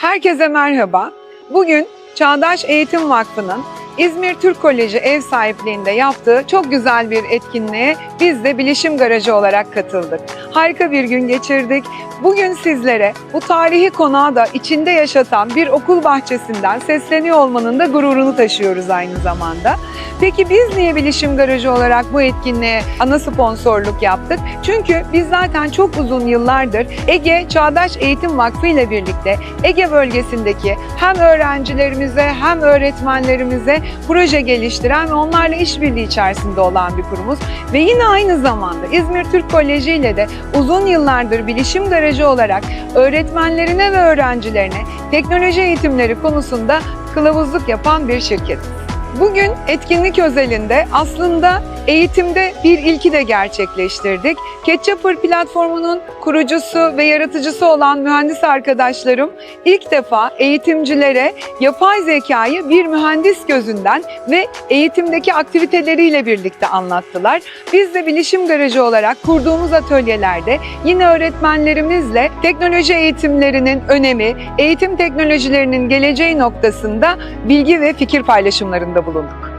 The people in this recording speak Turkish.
Herkese merhaba. Bugün Çağdaş Eğitim Vakfı'nın İzmir Türk Koleji ev sahipliğinde yaptığı çok güzel bir etkinliğe biz de Bilişim Garajı olarak katıldık. Harika bir gün geçirdik. Bugün sizlere bu tarihi konağı da içinde yaşatan bir okul bahçesinden sesleniyor olmanın da gururunu taşıyoruz aynı zamanda. Peki biz niye Bilişim Garajı olarak bu etkinliğe ana sponsorluk yaptık? Çünkü biz zaten çok uzun yıllardır Ege Çağdaş Eğitim Vakfı ile birlikte Ege bölgesindeki hem öğrencilerimize hem öğretmenlerimize proje geliştiren ve onlarla işbirliği içerisinde olan bir kurumuz. Ve yine aynı zamanda İzmir Türk Koleji ile de uzun yıllardır Bilişim Garajı olarak öğretmenlerine ve öğrencilerine teknoloji eğitimleri konusunda kılavuzluk yapan bir şirketiz. Bugün etkinlik özelinde aslında eğitimde bir ilki de gerçekleştirdik. Ketchupper platformunun kurucusu ve yaratıcısı olan mühendis arkadaşlarım ilk defa eğitimcilere yapay zekayı bir mühendis gözünden ve eğitimdeki aktiviteleriyle birlikte anlattılar. Biz de Bilişim Garajı olarak kurduğumuz atölyelerde yine öğretmenlerimizle teknoloji eğitimlerinin önemi, eğitim teknolojilerinin geleceği noktasında bilgi ve fikir paylaşımlarında bulunduk.